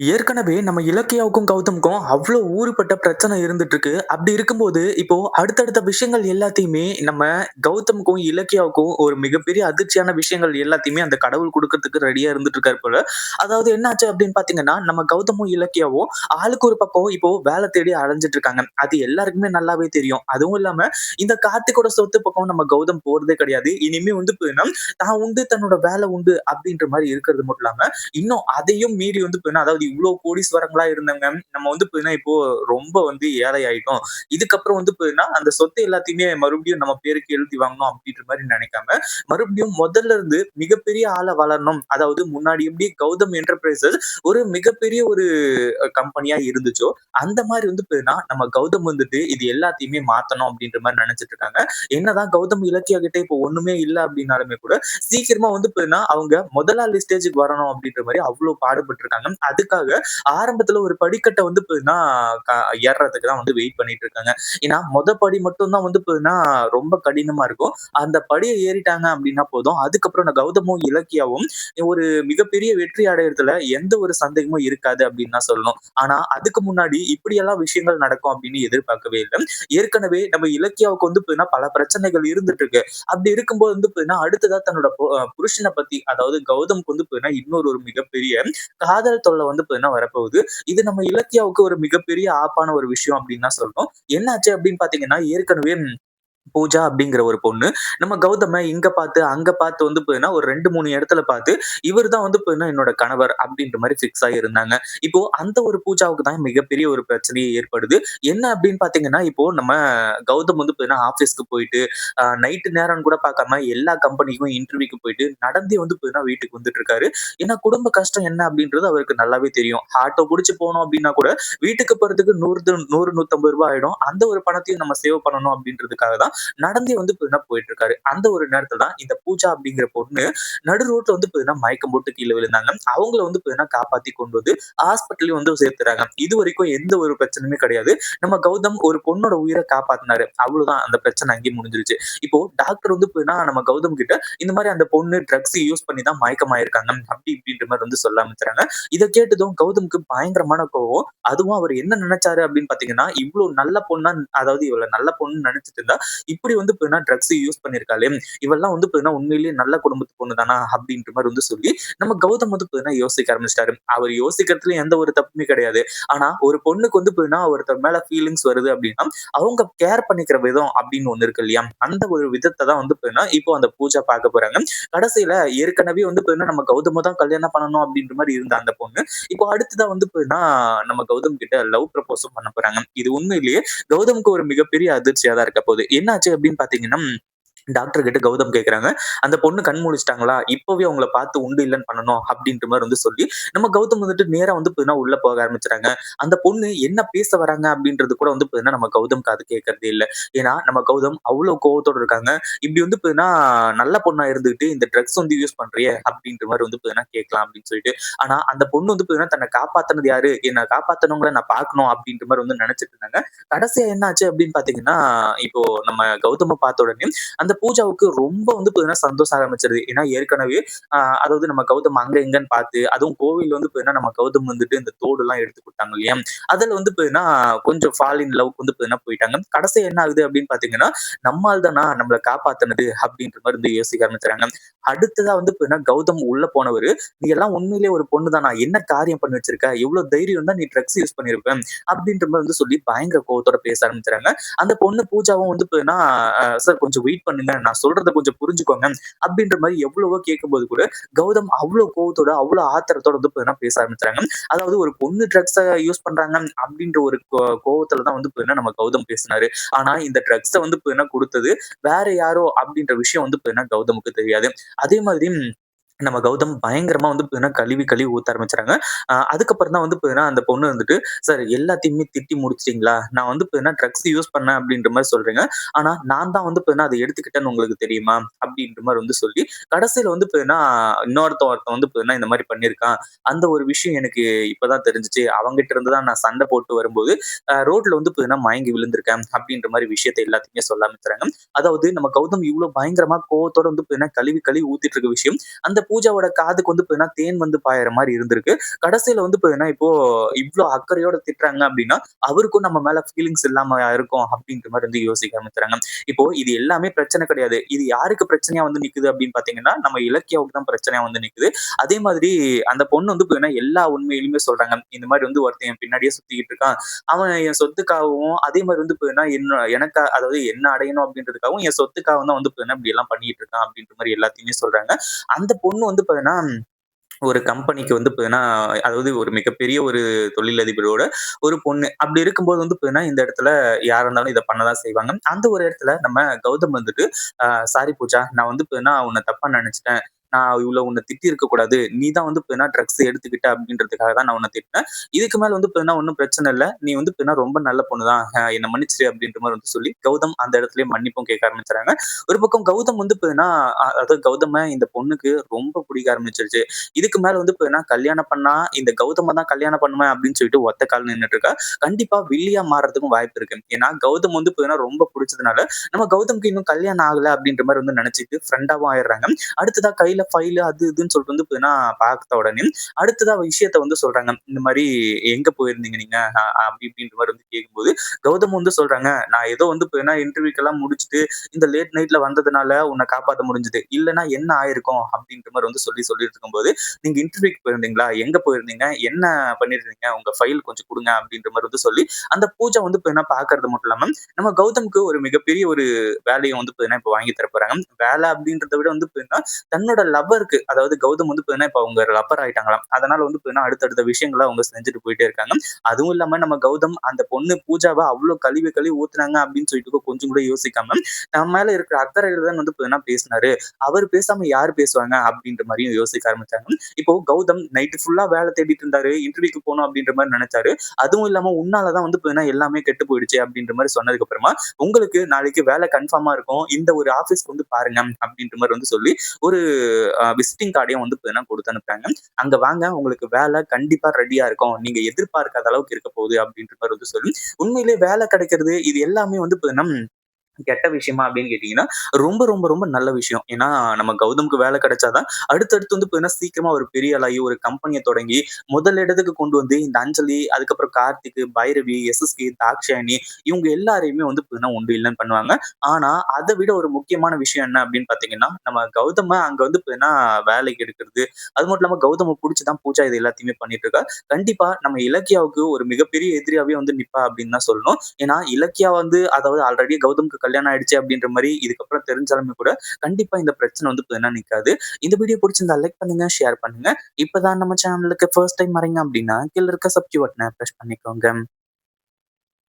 ஏற்கனவே நம்ம இலக்கியாவுக்கும், கௌதமுக்கும் அவ்வளோ ஊருப்பட்ட பிரச்சனை இருந்துட்டு இருக்கு. அப்படி இருக்கும்போது, இப்போ அடுத்தடுத்த விஷயங்கள் எல்லாத்தையுமே நம்ம கௌதமுக்கும், இலக்கியாவுக்கும் ஒரு மிகப்பெரிய அதிர்ச்சியான விஷயங்கள் எல்லாத்தையுமே அந்த கடவுள் கொடுக்கறதுக்கு ரெடியா இருந்துட்டு இருக்காரு போல. அதாவது என்ன ஆச்சு அப்படின்னு பார்த்தீங்கன்னா, நம்ம கௌதமும், இலக்கியாவும் ஆளுக்கு ஒரு பக்கம் இப்போ வேலை தேடி அலைஞ்சுட்டு இருக்காங்க. அது எல்லாருக்குமே நல்லாவே தெரியும். அதுவும் இல்லாம இந்த கார்த்திகோட சொத்து பக்கம் நம்ம கௌதம் போறதே கிடையாது. இனிமே வந்து பார்த்தீங்கன்னா, தான் உண்டு, தன்னோட வேலை உண்டு அப்படின்ற மாதிரி இருக்கிறது மட்டும் இல்லாம, இன்னும் அதையும் மீறி வந்து போயினா அதாவது இவ்ளோ கோடீஸ்வரங்களா இருந்தவங்க, நம்ம வந்து பார்த்தீங்கன்னா, இப்போ ரொம்ப வந்து ஏழை ஆயிட்டோம். இதுக்கப்புறம் வந்து பார்த்தீங்கன்னா, அந்த சொத்து எல்லாத்தையுமே மறுபடியும் நம்ம பேருக்கு எழுதி வாங்கணும் அப்படின்ற மாதிரி நினைக்காம, மறுபடியும் முதல்ல இருந்து மிகப்பெரிய ஆளை வளரணும். அதாவது முன்னாடி எப்படி கௌதம் என்டர்பிரைசஸ் ஒரு மிகப்பெரிய ஒரு கம்பெனியா இருந்துச்சோ, அந்த மாதிரி வந்து பார்த்தீங்கன்னா, நம்ம கௌதம் வந்துட்டு இது எல்லாத்தையுமே மாத்தணும் அப்படின்ற மாதிரி நினைச்சிட்டு இருக்காங்க. என்னதான் கௌதம் இலக்கியா கிட்ட இப்போ ஒண்ணுமே இல்ல அப்படின்னாலுமே கூட, சீக்கிரமா வந்து பார்த்தீங்கன்னா, அவங்க முதலாளி ஸ்டேஜுக்கு வரணும் அப்படின்ற மாதிரி அவ்வளவு பாடுபட்டு இருக்காங்க. அதுக்காக அதுக்காக ஆரம்பத்துல ஒரு படிக்கட்டை வந்து பார்த்தீங்கன்னா, க ஏறுறதுக்கு தான் வந்து வெயிட் பண்ணிட்டு இருக்காங்க. ஏன்னா, மொத படி மட்டும் தான் வந்து பார்த்தீங்கன்னா, ரொம்ப கடினமா இருக்கும். அந்த படியை ஏறிட்டாங்க அப்படின்னா போதும். அதுக்கப்புறம் இந்த கௌதமும், இலக்கியாவும் ஒரு மிகப்பெரிய வெற்றி அடையறதுல எந்த ஒரு சந்தேகமும் இருக்காது அப்படின்னு தான் சொல்லணும். ஆனா, அதுக்கு முன்னாடி இப்படியெல்லாம் விஷயங்கள் நடக்கும் அப்படின்னு எதிர்பார்க்கவே இல்லை ஏற்கனவே நம்ம இலக்கியாவுக்கு வந்து பார்த்தீங்கன்னா, பல பிரச்சனைகள் இருந்துட்டு இருக்கு. அப்படி இருக்கும்போது வந்து பார்த்தீங்கன்னா, அடுத்ததா தன்னோட புருஷனை பத்தி அதாவது கௌதம்க்கு வந்து பார்த்தீங்கன்னா, இன்னொரு ஒரு மிகப்பெரிய காதல் தொல்லை வந்து என்ன வரப்போகுது. இது நம்ம இலக்கியாவுக்கு ஒரு மிகப்பெரிய ஆப்பான ஒரு விஷயம் அப்படின்னு தான் சொல்லணும். என்னாச்சு அப்படின்னு பாத்தீங்கன்னா ஏற்கனவே பூஜா அப்படிங்கிற ஒரு பொண்ணு, நம்ம கௌதம இங்க பார்த்து, அங்க பார்த்து வந்து பார்த்தீங்கன்னா, ஒரு 2, 3 இடத்துல பார்த்து, இவர் தான் வந்து போதுன்னா என்னோட கணவர் அப்படின்ற மாதிரி ஃபிக்ஸ் ஆகியிருந்தாங்க இப்போ அந்த ஒரு பூஜாவுக்கு தான் மிகப்பெரிய ஒரு பிரச்சனையே ஏற்படுது. என்ன அப்படின்னு பார்த்தீங்கன்னா, இப்போ நம்ம கௌதம் வந்து பார்த்தீங்கன்னா ஆஃபீஸ்க்கு போயிட்டு, நைட்டு நேரம் கூட பார்க்காம எல்லா கம்பெனிக்கும் இன்டர்வியூக்கு போயிட்டு, நடந்தே வந்து பார்த்தீங்கன்னா வீட்டுக்கு வந்துட்டு இருக்காரு. ஏன்னா குடும்ப கஷ்டம் என்ன அப்படின்றது அவருக்கு நல்லாவே தெரியும். ஆட்டோ பிடிச்சி போனோம் அப்படின்னா கூட, வீட்டுக்கு போறதுக்கு நூறு நூறு நூத்தம்பது ரூபாய் ஆயிடும். அந்த ஒரு பணத்தையும் நம்ம சேவ் பண்ணணும் அப்படின்றதுக்காக தான் நடந்தே வந்து பார்த்தீங்கன்னா போயிட்டு இருக்காரு. அந்த ஒரு நேரத்துல தான் இந்த பூஜா அப்படிங்கிற பொண்ணு நடு ரோட்ல வந்து பார்த்தீங்கன்னா மயக்கம் போட்டு கீழ விழுந்தாங்க. அவங்கள வந்து பார்த்தீங்கன்னா காப்பாத்தி கொண்டு வந்து ஹாஸ்பிட்டல்லயும் வந்து சேர்த்துறாங்க. இது வரைக்கும் எந்த ஒரு பிரச்சனையுமே கிடையாது. நம்ம கௌதம் ஒரு பொண்ணோட உயிர காப்பாத்துனாரு. அவ்வளவுதான் அந்த பிரச்சனை அங்கேயே முடிஞ்சிருச்சு. இப்போ டாக்டர் வந்து பார்த்தீங்கன்னா நம்ம கௌதம் கிட்ட இந்த மாதிரி அந்த பொண்ணு ட்ரக்ஸ் யூஸ் பண்ணி தான் மயக்கமாயிருக்காங்க. அப்படி இப்படின்ற மாதிரி வந்து சொல்ல ஆரம்பிச்சாங்க இதை கேட்டதும் கௌதம்க்கு பயங்கரமான கோவம். அதுவும் அவர் என்ன நினைச்சாரு அப்படின்னு பாத்தீங்கன்னா இவ்வளவு நல்ல பொண்ணா அதாவது இவ்வளவு நல்ல பொண்ணு நினைச்சிட்டு இருந்தா, இப்படி வந்து பார்த்தீங்கன்னா ட்ரக்ஸ் யூஸ் பண்ணியிருக்காளே! இவெல்லாம் வந்து பார்த்தீங்கன்னா உண்மையிலேயே நல்ல குடும்பத்து பொண்ணு தானா? அப்படின்ற மாதிரி வந்து சொல்லி, நம்ம கௌதம் வந்து பார்த்தீங்கன்னா யோசிக்க ஆரம்பிச்சிட்டாரு அவர் யோசிக்கிறதுல எந்த ஒரு தப்புமே கிடையாது. ஆனா ஒரு பொண்ணுக்கு வந்து பார்த்தீங்கன்னா ஒருத்தர் மேல ஃபீலிங்ஸ் வருது அப்படின்னா, அவங்க கேர் பண்ணிக்கிற விதம் அப்படின்னு ஒண்ணு இருக்கு இல்லையா? அந்த ஒரு விதத்தை தான் வந்து பார்த்தீங்கன்னா, இப்போ அந்த பூஜா பார்க்க போறாங்க. கடைசியில ஏற்கனவே வந்து பார்த்தீங்கன்னா, நம்ம கௌதம தான் கல்யாணம் பண்ணணும் அப்படின்ற மாதிரி இருந்த அந்த பொண்ணு, இப்போ அடுத்ததா வந்து பார்த்தீங்கன்னா, நம்ம கௌதம் கிட்ட லவ் ப்ரப்போஸும் பண்ண போறாங்க. இது உண்மையிலேயே கௌதமுக்கு ஒரு மிகப்பெரிய அதிர்ச்சியா தான் இருக்க போகுது. என்னாச்சு அப்படின்னு பார்த்தீங்கன்னா, டாக்டர் கிட்ட கௌதம் கேட்கறாங்க. அந்த பொண்ணு கண் முழிச்சிட்டாங்களா இப்போவே அவங்கள பார்த்து உண்டு இல்லைன்னு பண்ணணும் அப்படின்ற மாதிரி வந்து சொல்லி, நம்ம கௌதம் வந்துட்டு நேரா வந்து பார்த்தீங்கன்னா உள்ள போக ஆரம்பிச்சுறாங்க. அந்த பொண்ணு என்ன பேச வராங்க அப்படின்றது கூட வந்து பார்த்தீங்கன்னா, நம்ம கௌதம் காது கேட்கறதே இல்ல. ஏன்னா நம்ம கௌதம் அவ்வளோ கோவத்தோட இருக்காங்க. இப்படி வந்து பார்த்தீங்கன்னா, நல்ல பொண்ணா இருந்துகிட்டு இந்த ட்ரக்ஸ் வந்து யூஸ் பண்றியே அப்படின்ற மாதிரி வந்து பார்த்தீங்கன்னா கேட்கலாம் அப்படின்னு சொல்லிட்டு. ஆனா அந்த பொண்ணு வந்து பார்த்தீங்கன்னா, தன்னை காப்பாத்தினது யாரு? என்ன காப்பாத்துனவங்கள நான் பார்க்கணும் அப்படின்ற மாதிரி வந்து நினைச்சிட்டு இருந்தாங்க. கடைசியா என்ன ஆச்சு அப்படின்னு பார்த்தீங்கன்னா, இப்போ நம்ம கௌதம பார்த்த உடனே அந்த பூஜாவுக்கு ரொம்ப வந்து பார்த்தீங்கன்னா சந்தோஷம் ஆரம்பிச்சிருது. ஏன்னா ஏற்கனவே அதாவது நம்ம கௌதம் அங்க எங்கன்னு பார்த்து, அதுவும் கோவில் வந்து பார்த்தீங்கன்னா நம்ம கௌதம் வந்துட்டு இந்த தோடு எல்லாம் எடுத்து கொடுத்தாங்க இல்லையா? அதுல வந்து பார்த்தீங்கன்னா கொஞ்சம் ஃபால் இன் லவ் வந்து பார்த்தீங்கன்னா போயிட்டாங்க. கடைசியா என்ன ஆகுது அப்படின்னு பாத்தீங்கன்னா நம்ம தானா நம்மளை காப்பாத்துனது அப்படின்ற மாதிரி வந்து யோசிக்க ஆரம்பிச்சுறாங்க. அடுத்ததா வந்து பார்த்தீங்கன்னா கௌதம் உள்ள போனவரு, "நீ எல்லாம் உண்மையிலேயே ஒரு பொண்ணு தானா? என்ன காரியம் பண்ணி வச்சிருக்க? எவ்வளவு தைரியம் தான் நீ ட்ரக்ஸ் யூஸ் பண்ணிருப்ப அப்படின்ற மாதிரி வந்து சொல்லி பயங்கர கோவத்தோட பேச ஆரம்பிச்சுறாங்க. அந்த பொண்ணு பூஜாவும் வந்து பார்த்தீங்கன்னா, "சார் கொஞ்சம் வெயிட் பண்ணுங்க. என்ன நான் சொல்றதை கொஞ்சம் புரிஞ்சுக்கோங்க." அப்படின்ற மாதிரி எவ்வளவோ கேட்கும்போது கூட, கௌதம் அவ்வளவு கோவத்தோட, அவ்வளவு ஆத்திரத்தோட வந்து பார்த்தீங்கன்னா பேச ஆரம்பிச்சாங்க அதாவது ஒரு பொண்ணு ட்ரக்ஸை யூஸ் பண்றாங்க அப்படின்ற ஒரு கோ கோவத்துல தான் வந்து பார்த்தீங்கன்னா நம்ம கௌதம் பேசினாரு. ஆனா இந்த ட்ரக்ஸை வந்து பார்த்தீங்கன்னா கொடுத்தது வேற யாரோ அப்படின்ற விஷயம் வந்து பார்த்தீங்கன்னா கௌதமுக்கு தெரியாது. அதே மாதிரி நம்ம கௌதம் பயங்கரமா வந்து பார்த்தீங்கன்னா கழுவி கழுவி ஊத்த ஆரம்பிச்சாங்க அதுக்கப்புறம் தான் வந்து பார்த்தீங்கன்னா அந்த பொண்ணு வந்துட்டு, "சார் எல்லாத்தையுமே திட்டி முடிச்சிட்டீங்களா நான் வந்து பார்த்தீங்கன்னா ட்ரக்ஸ் யூஸ் பண்ணேன் அப்படின்ற மாதிரி சொல்றீங்க. ஆனா நான் தான் வந்து பார்த்தீங்கன்னா அதை எடுத்துக்கிட்டேன்னு உங்களுக்கு தெரியுமா?" அப்படின்ற மாதிரி வந்து சொல்லி, கடைசியில வந்து பார்த்தீங்கன்னா இன்னொருத்தன் ஒருத்தன் வந்து பார்த்தீங்கன்னா இந்த மாதிரி பண்ணியிருக்கான். அந்த ஒரு விஷயம் எனக்கு இப்பதான் தெரிஞ்சிச்சு அவங்ககிட்ட இருந்து தான் நான் சண்டை போட்டு வரும்போது, ரோட்ல வந்து பார்த்தீங்கன்னா மயங்கி விழுந்திருக்கேன் அப்படின்ற மாதிரி விஷயத்த எல்லாத்தையுமே சொல்ல ஆரம்பிச்சுறாங்க. அதாவது நம்ம கௌதம் இவ்ளோ பயங்கரமா கோவத்தோட வந்து பார்த்தீங்கன்னா கழுவி கழுவி ஊத்திட்டு இருக்க விஷயம், அந்த பூஜாவோட காதுக்கு வந்து பார்த்தீங்கன்னா, தேன் வந்து பாயிற மாதிரி இருந்திருக்கு. கடைசியில வந்து பார்த்தீங்கன்னா, இப்போ இவ்வளவு அக்கறையோட திட்டுறாங்க அப்படின்னா அவருக்கும் நம்ம மேல ஃபீலிங்ஸ் இல்லாம இருக்கும் அப்படின்ற மாதிரி வந்து யோசிக்க ஆரம்பிச்சுறாங்க. இப்போ இது எல்லாமே பிரச்சனை கிடையாது. இது யாருக்கு பிரச்சனையா வந்து நிக்குது அப்படின்னு பாத்தீங்கன்னா நம்ம இலக்கியாவுக்கு தான் பிரச்சனையா வந்து நிக்குது. அதே மாதிரி அந்த பொண்ணு வந்து பார்த்தீங்கன்னா, எல்லா உண்மையிலுமே சொல்றாங்க. இந்த மாதிரி வந்து ஒருத்தன் என் பின்னாடியே சுத்திக்கிட்டு இருக்கான். அவன் என் சொத்துக்காகவும், அதே மாதிரி வந்து பார்த்தீங்கன்னா, என்ன எனக்கா அதாவது என்ன அடையணும் அப்படின்றதுக்காகவும் என் சொத்துக்காகவும் தான் வந்து பார்த்தீங்கன்னா, இப்படியெல்லாம் பண்ணிட்டு இருக்கான் அப்படின்ற மாதிரி எல்லாத்தையுமே சொல்றாங்க. அந்த பொண்ணு வந்து பார்த்தீங்கன்னா, ஒரு கம்பெனிக்கு வந்து பார்த்தீங்கன்னா, அதாவது ஒரு மிகப்பெரிய ஒரு தொழிலதிபரோட ஒரு பொண்ணு. அப்படி இருக்கும்போது வந்து பார்த்தீங்கன்னா, இந்த இடத்துல யாரா இருந்தாலும் இதை பண்ண தான் செய்வாங்க. அந்த ஒரு இடத்துல நம்ம கௌதம் வந்துட்டு, சாரி பூஜா, நான் வந்து பார்த்தீங்கன்னா, உன்ன தப்பா நினைச்சிட்டேன் நான் இவ்ளோ உன்ன திட்டி கூடாது. நீ தான் வந்து பார்த்தீங்கன்னா, ட்ரக்ஸ் எடுத்துக்கிட்ட அப்படின்றதுக்காக தான் நான் உன்னை திட்டினேன். இதுக்கு மேல வந்து பார்த்தீங்கன்னா, ஒன்றும் பிரச்சனை இல்ல. நீ வந்து பார்த்தீங்கன்னா, ரொம்ப நல்ல பொண்ணு தான். என்ன மன்னிச்சு அப்படின்ற மாதிரி வந்து சொல்லி, கௌதம் அந்த இடத்துல மன்னிப்பும் கேட்க ஆரம்பிச்சாங்க ஒரு பக்கம் கௌதம் வந்து பார்த்தீங்கன்னா, அதாவது கௌதம இந்த பொண்ணுக்கு ரொம்ப பிடிக்க ஆரம்பிச்சிருச்சு இதுக்கு மேல வந்து பார்த்தீங்கன்னா, கல்யாணம் பண்ணா இந்த கௌதம தான் கல்யாணம் பண்ணுவேன் அப்படின்னு சொல்லிட்டு ஒத்த கால் நின்னுட்டு இருக்கா. கண்டிப்பா வில்லியா மாறதுக்கும் வாய்ப்பு இருக்கு. ஏன்னா, கௌதம் வந்து பார்த்தீங்கன்னா, ரொம்ப பிடிச்சதுனால நம்ம கௌதம்க்கு இன்னும் கல்யாணம் ஆகல அப்படின்ற மாதிரி வந்து நினைச்சிட்டு ஃப்ரெண்டாவும் ஆயிடுறாங்க. அடுத்ததா கையில ஃபைலு அது இதுன்னு சொல்லிட்டு வந்து பார்த்தீங்கன்னா, பார்த்த உடனே அடுத்ததா விஷயத்த வந்து சொல்றாங்க. இந்த மாதிரி எங்க போயிருந்தீங்க நீங்க? அப்படி இப்படின்ற மாதிரி வந்து கேட்கும்போது, கௌதம் வந்து சொல்றாங்க, "நான் ஏதோ வந்து பார்த்தீங்கன்னா, இன்டர்வியூக்கெல்லாம் முடிச்சுட்டு இந்த லேட் நைட்ல வந்ததுனால உன்னை காப்பாற்ற முடிஞ்சது. இல்லைன்னா என்ன ஆயிருக்கும்?" அப்படின்ற மாதிரி வந்து சொல்லி சொல்லிட்டு இருக்கும்போது, "நீங்க இன்டர்வியூக்கு போயிருந்தீங்களா? எங்க போயிருந்தீங்க? என்ன பண்ணிருந்தீங்க உங்க ஃபைல் கொஞ்சம் கொடுங்க அப்படின்ற மாதிரி வந்து சொல்லி, அந்த பூஜை வந்து இப்போ என்ன பாக்குறது மட்டும் இல்லாம, நம்ம கௌதம்க்கு ஒரு மிகப்பெரிய ஒரு வேலையை வந்து பார்த்தீங்கன்னா, இப்ப வாங்கி தர போறாங்க. வேலை அப்படின்றத விட வந்து தன்னோட லவ்வருக்கு அதாவது கௌதம் வந்து பார்த்தீங்கன்னா, இப்போ அவங்க லப்பர் ஆயிட்டாங்களாம். அதனால வந்து பார்த்தீங்கன்னா, அடுத்தடுத்த விஷயங்கள அவங்க செஞ்சுட்டு போயிட்டே இருக்காங்க. அதுவும் இல்லாம நம்ம கௌதம் அந்த பொண்ணு பூஜாவை அவ்வளோ கழுவி கழுவி ஊத்துனாங்க அப்படின்னு சொல்லிட்டு கொஞ்சம் கூட யோசிக்காம, நம்ம மேல இருக்கிற அக்கறையில தான் வந்து பார்த்தீங்கன்னா பேசினாரு. அவர் பேசாம யார் பேசுவாங்க? அப்படின்ற மாதிரியும் யோசிக்க ஆரம்பிச்சாங்க. இப்போ கௌதம் நைட் ஃபுல்லா வேலை தேடிட்டு இருந்தாரு. இன்டர்வியூக்கு போகணும் அப்படின்ற மாதிரி நினைச்சாரு அதுவும் இல்லாம உன்னால தான் வந்து பார்த்தீங்கன்னா, எல்லாமே கெட்டு போயிடுச்சு அப்படின்ற மாதிரி சொன்னதுக்கு அப்புறமா, உங்களுக்கு நாளைக்கு வேலை கன்ஃபார்மா இருக்கும். இந்த ஒரு ஆஃபீஸ்க்கு வந்து பாருங்க அப்படின்ற மாதிரி வந்து சொல்லி, ஒரு விசிட்டிங் கார்டையும் வந்து பார்த்தீங்கன்னா, குடுத்து அனுப்புறாங்க. "அங்க வாங்க உங்களுக்கு வேலை கண்டிப்பா ரெடியா இருக்கும். நீங்க எதிர்பார்க்காத அளவுக்கு இருக்க போகுது" அப்படின்ற மாதிரி வந்து சொல்லி, உண்மையிலேயே வேலை கிடைக்கிறது இது எல்லாமே வந்து பார்த்தீங்கன்னா, கெட்ட விஷயமா அப்படின்னு கேட்டீங்கன்னா, ரொம்ப ரொம்ப ரொம்ப நல்ல விஷயம். ஏன்னா, நம்ம கௌதமுக்கு வேலை கிடைச்சாதான் அடுத்தடுத்து வந்து பார்த்தீங்கன்னா, சீக்கிரமா ஒரு பெரிய ஆளாகி ஒரு கம்பெனியை தொடங்கி, முதல் இடத்துக்கு கொண்டு வந்து இந்த அஞ்சலி, அதுக்கப்புறம் கார்த்திக், பைரவி, எஸ்எஸ்கி தாக்ஷாயணி இவங்க எல்லாரையுமே வந்து பார்த்தீங்கன்னா, ஒன்று இல்லைன்னு பண்ணுவாங்க. ஆனா, அதை விட ஒரு முக்கியமான விஷயம் என்ன அப்படின்னு பார்த்தீங்கன்னா, நம்ம கௌதம அங்க வந்து பார்த்தீங்கன்னா, வேலைக்கு எடுக்கிறது அது மட்டும் இல்லாம கௌதம புடிச்சு தான் பூஜா இது எல்லாத்தையுமே பண்ணிட்டு இருக்கா. கண்டிப்பா நம்ம இலக்கியாவுக்கு ஒரு மிகப்பெரிய எதிரியாவே வந்து நிப்பா அப்படின்னு தான் சொல்லணும். ஏன்னா, இலக்கியா வந்து அதாவது ஆல்ரெடி கௌதமுக்கு கல்யாணம் ஆயிடுச்சு அப்படின்ற மாதிரி இதுக்கப்புறம் தெரிஞ்சாலுமே கூட, கண்டிப்பா இந்த பிரச்சனை வந்து பார்த்தீங்கன்னா நிக்காது. இந்த வீடியோ பிடிச்சிருந்தா லைக் பண்ணுங்க, ஷேர் பண்ணுங்க. இப்பதான் நம்ம சேனலுக்கு ஃபர்ஸ்ட் டைம் வரீங்க அப்படின்னா கீழ இருக்க சப்ஜி பட்டனை ப்ரெஸ் பண்ணிக்கோங்க.